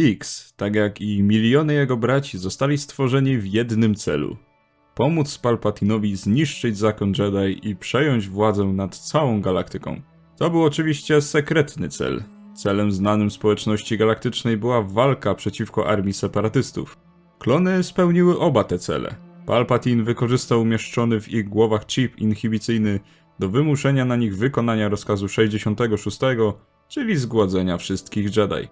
Higgs, tak jak i miliony jego braci, zostali stworzeni w jednym celu. Pomóc Palpatinowi zniszczyć zakon Jedi i przejąć władzę nad całą galaktyką. To był oczywiście sekretny cel. Celem znanym społeczności galaktycznej była walka przeciwko armii separatystów. Klony spełniły oba te cele. Palpatine wykorzystał umieszczony w ich głowach chip inhibicyjny do wymuszenia na nich wykonania rozkazu 66, czyli zgładzenia wszystkich Jedi.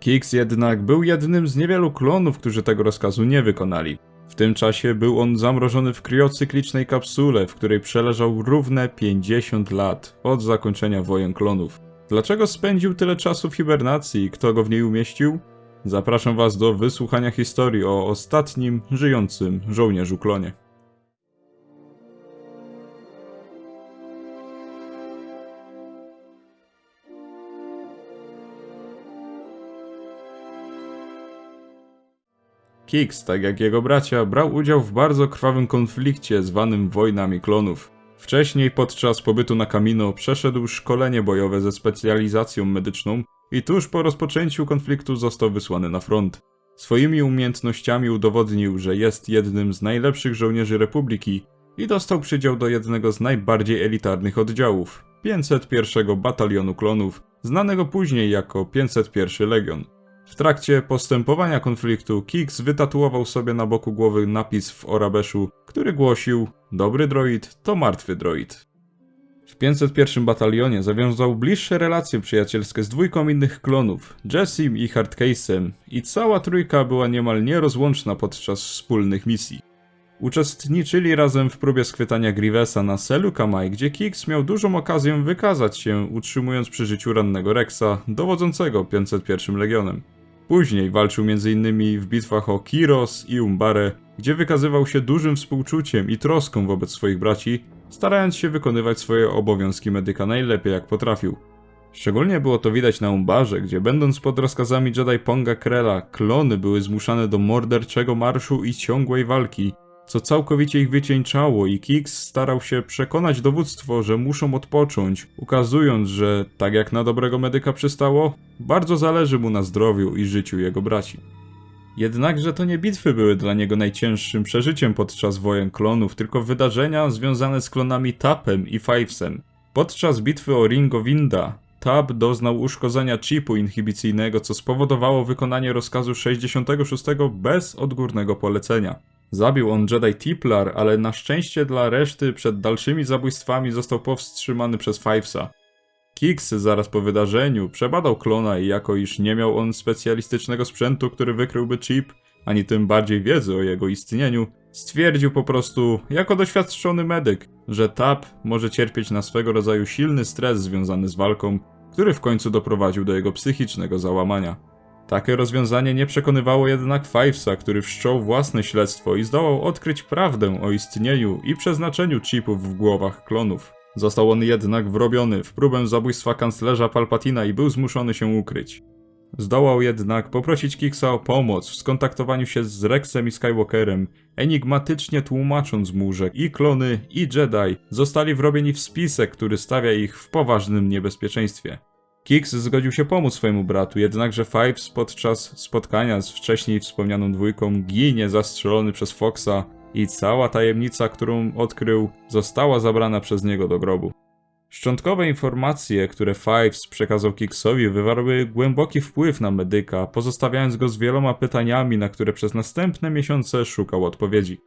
Kix jednak był jednym z niewielu klonów, którzy tego rozkazu nie wykonali. W tym czasie był on zamrożony w kriocyklicznej kapsule, w której przeleżał równe 50 lat od zakończenia wojen klonów. Dlaczego spędził tyle czasu w hibernacji i kto go w niej umieścił? Zapraszam Was do wysłuchania historii o ostatnim żyjącym żołnierzu klonie. Kix, tak jak jego bracia, brał udział w bardzo krwawym konflikcie zwanym Wojnami Klonów. Wcześniej, podczas pobytu na Kamino, przeszedł szkolenie bojowe ze specjalizacją medyczną i tuż po rozpoczęciu konfliktu został wysłany na front. Swoimi umiejętnościami udowodnił, że jest jednym z najlepszych żołnierzy Republiki i dostał przydział do jednego z najbardziej elitarnych oddziałów 501 Batalionu Klonów, znanego później jako 501 Legion. W trakcie postępowania konfliktu Kix wytatuował sobie na boku głowy napis w Orabeszu, który głosił Dobry droid to martwy droid. W 501 batalionie zawiązał bliższe relacje przyjacielskie z dwójką innych klonów, Jessim i Hardcase'em i cała trójka była niemal nierozłączna podczas wspólnych misji. Uczestniczyli razem w próbie schwytania Grievesa na Selu Kamai, gdzie Kix miał dużą okazję wykazać się, utrzymując przy życiu rannego Rexa, dowodzącego 501 Legionem. Później walczył m.in. w bitwach o Kiros i Umbare, gdzie wykazywał się dużym współczuciem i troską wobec swoich braci, starając się wykonywać swoje obowiązki medyka najlepiej jak potrafił. Szczególnie było to widać na Umbarze, gdzie będąc pod rozkazami Jedi Ponga Krella, klony były zmuszane do morderczego marszu i ciągłej walki, co całkowicie ich wycieńczało i Kix starał się przekonać dowództwo, że muszą odpocząć, ukazując, że tak jak na dobrego medyka przystało, bardzo zależy mu na zdrowiu i życiu jego braci. Jednakże to nie bitwy były dla niego najcięższym przeżyciem podczas wojen klonów, tylko wydarzenia związane z klonami Tapem i Fivesem. Podczas bitwy o Ringo Winda, Tap doznał uszkodzenia chipu inhibicyjnego, co spowodowało wykonanie rozkazu 66 bez odgórnego polecenia. Zabił on Jedi Tiplar, ale na szczęście dla reszty przed dalszymi zabójstwami został powstrzymany przez Fivesa. Kix zaraz po wydarzeniu przebadał klona i jako iż nie miał on specjalistycznego sprzętu, który wykryłby chip, ani tym bardziej wiedzy o jego istnieniu, stwierdził po prostu, jako doświadczony medyk, że Tap może cierpieć na swego rodzaju silny stres związany z walką, który w końcu doprowadził do jego psychicznego załamania. Takie rozwiązanie nie przekonywało jednak Fivesa, który wszczął własne śledztwo i zdołał odkryć prawdę o istnieniu i przeznaczeniu chipów w głowach klonów. Został on jednak wrobiony w próbę zabójstwa kanclerza Palpatina i był zmuszony się ukryć. Zdołał jednak poprosić Kixa o pomoc w skontaktowaniu się z Rexem i Skywalkerem, enigmatycznie tłumacząc mu, że i klony, i Jedi zostali wrobieni w spisek, który stawia ich w poważnym niebezpieczeństwie. Kix zgodził się pomóc swojemu bratu, jednakże Fives podczas spotkania z wcześniej wspomnianą dwójką ginie zastrzelony przez Foxa i cała tajemnica, którą odkrył, została zabrana przez niego do grobu. Szczątkowe informacje, które Fives przekazał Kixowi, wywarły głęboki wpływ na medyka, pozostawiając go z wieloma pytaniami, na które przez następne miesiące szukał odpowiedzi.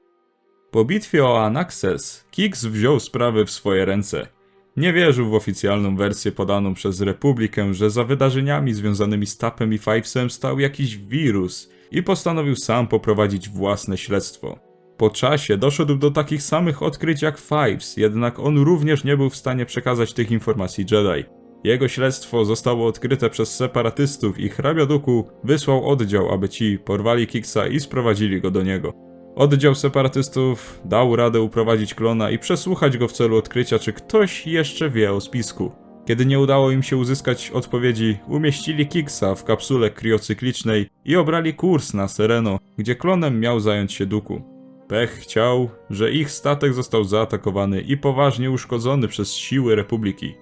Po bitwie o Anaxes, Kix wziął sprawy w swoje ręce. Nie wierzył w oficjalną wersję podaną przez Republikę, że za wydarzeniami związanymi z Tapem i Fivesem stał jakiś wirus i postanowił sam poprowadzić własne śledztwo. Po czasie doszedł do takich samych odkryć jak Fives, jednak on również nie był w stanie przekazać tych informacji Jedi. Jego śledztwo zostało odkryte przez separatystów i hrabia Duku wysłał oddział, aby ci porwali Kiksa i sprowadzili go do niego. Oddział separatystów dał radę uprowadzić klona i przesłuchać go w celu odkrycia, czy ktoś jeszcze wie o spisku. Kiedy nie udało im się uzyskać odpowiedzi, umieścili Kiksa w kapsule kriocyklicznej i obrali kurs na Sereno, gdzie klonem miał zająć się Duku. Pech chciał, że ich statek został zaatakowany i poważnie uszkodzony przez siły Republiki.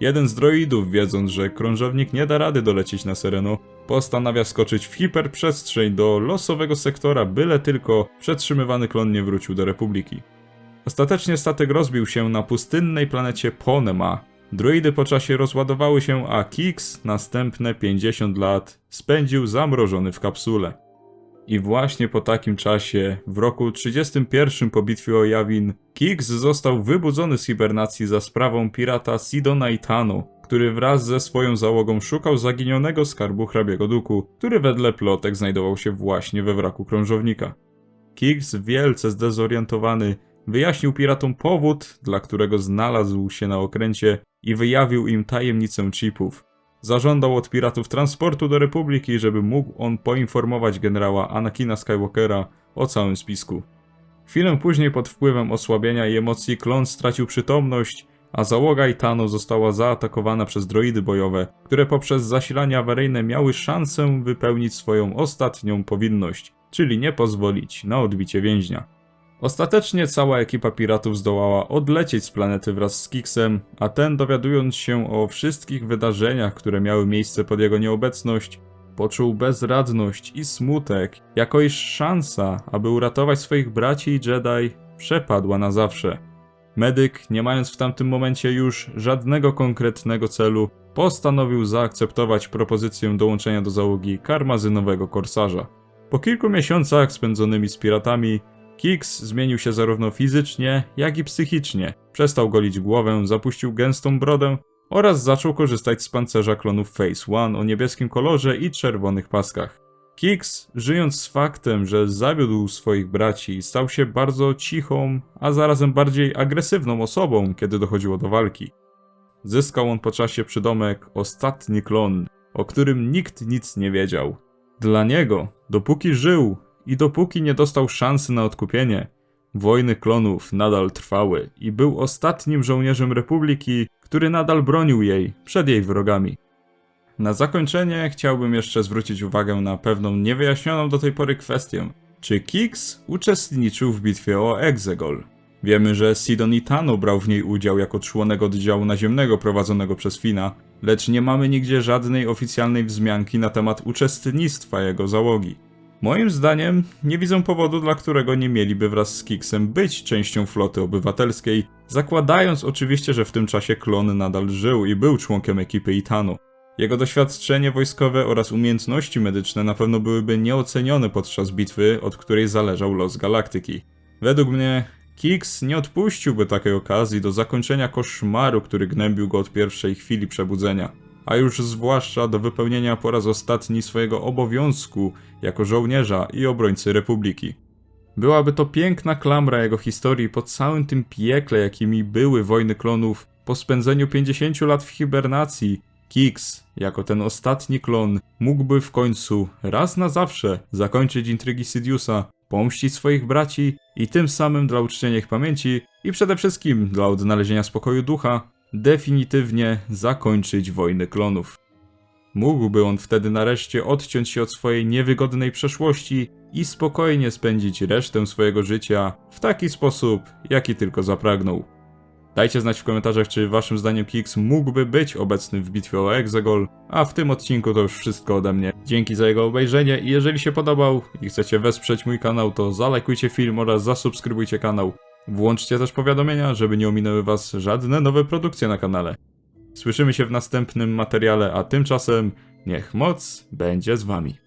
Jeden z droidów, wiedząc, że krążownik nie da rady dolecieć na Sereno, postanawia skoczyć w hiperprzestrzeń do losowego sektora, byle tylko przetrzymywany klon nie wrócił do Republiki. Ostatecznie statek rozbił się na pustynnej planecie Ponema. Droidy po czasie rozładowały się, a Kix następne 50 lat spędził zamrożony w kapsule. I właśnie po takim czasie, w roku 31 po bitwie o Yavin, Kix został wybudzony z hibernacji za sprawą pirata Sidona Itano, który wraz ze swoją załogą szukał zaginionego skarbu hrabiego Duku, który wedle plotek znajdował się właśnie we wraku krążownika. Kix, wielce zdezorientowany, wyjaśnił piratom powód, dla którego znalazł się na okręcie i wyjawił im tajemnicę chipów. Zażądał od piratów transportu do Republiki, żeby mógł on poinformować generała Anakina Skywalkera o całym spisku. Chwilę później pod wpływem osłabienia i emocji klon stracił przytomność, a załoga Itano została zaatakowana przez droidy bojowe, które poprzez zasilanie awaryjne miały szansę wypełnić swoją ostatnią powinność, czyli nie pozwolić na odbicie więźnia. Ostatecznie cała ekipa piratów zdołała odlecieć z planety wraz z Kixem, a ten dowiadując się o wszystkich wydarzeniach, które miały miejsce pod jego nieobecność, poczuł bezradność i smutek, jako iż szansa, aby uratować swoich braci i Jedi, przepadła na zawsze. Medyk, nie mając w tamtym momencie już żadnego konkretnego celu, postanowił zaakceptować propozycję dołączenia do załogi karmazynowego korsarza. Po kilku miesiącach spędzonymi z piratami, Kix zmienił się zarówno fizycznie, jak i psychicznie. Przestał golić głowę, zapuścił gęstą brodę oraz zaczął korzystać z pancerza klonów Phase One o niebieskim kolorze i czerwonych paskach. Kix, żyjąc z faktem, że zawiódł swoich braci, stał się bardzo cichą, a zarazem bardziej agresywną osobą, kiedy dochodziło do walki. Zyskał on po czasie przydomek Ostatni Klon, o którym nikt nic nie wiedział. Dla niego, dopóki żył, i dopóki nie dostał szansy na odkupienie, wojny klonów nadal trwały i był ostatnim żołnierzem Republiki, który nadal bronił jej przed jej wrogami. Na zakończenie chciałbym jeszcze zwrócić uwagę na pewną niewyjaśnioną do tej pory kwestię. Czy Kix uczestniczył w bitwie o Exegol? Wiemy, że Sidon Itano brał w niej udział jako członek oddziału naziemnego prowadzonego przez Fina, lecz nie mamy nigdzie żadnej oficjalnej wzmianki na temat uczestnictwa jego załogi. Moim zdaniem nie widzę powodu, dla którego nie mieliby wraz z Kixem być częścią floty obywatelskiej, zakładając oczywiście, że w tym czasie klon nadal żył i był członkiem ekipy Itano. Jego doświadczenie wojskowe oraz umiejętności medyczne na pewno byłyby nieocenione podczas bitwy, od której zależał los galaktyki. Według mnie Kix nie odpuściłby takiej okazji do zakończenia koszmaru, który gnębił go od pierwszej chwili przebudzenia a już zwłaszcza do wypełnienia po raz ostatni swojego obowiązku jako żołnierza i obrońcy Republiki. Byłaby to piękna klamra jego historii po całym tym piekle, jakimi były wojny klonów. Po spędzeniu 50 lat w hibernacji, Kix, jako ten ostatni klon, mógłby w końcu, raz na zawsze, zakończyć intrygi Sidiousa, pomścić swoich braci i tym samym dla uczczenia ich pamięci i przede wszystkim dla odnalezienia spokoju ducha, definitywnie zakończyć wojny klonów. Mógłby on wtedy nareszcie odciąć się od swojej niewygodnej przeszłości i spokojnie spędzić resztę swojego życia w taki sposób, jaki tylko zapragnął. Dajcie znać w komentarzach, czy waszym zdaniem Kix mógłby być obecny w bitwie o Exegol, a w tym odcinku to już wszystko ode mnie. Dzięki za jego obejrzenie i jeżeli się podobał i chcecie wesprzeć mój kanał, to zalajkujcie film oraz zasubskrybujcie kanał. Włączcie też powiadomienia, żeby nie ominęły Was żadne nowe produkcje na kanale. Słyszymy się w następnym materiale, a tymczasem niech moc będzie z Wami.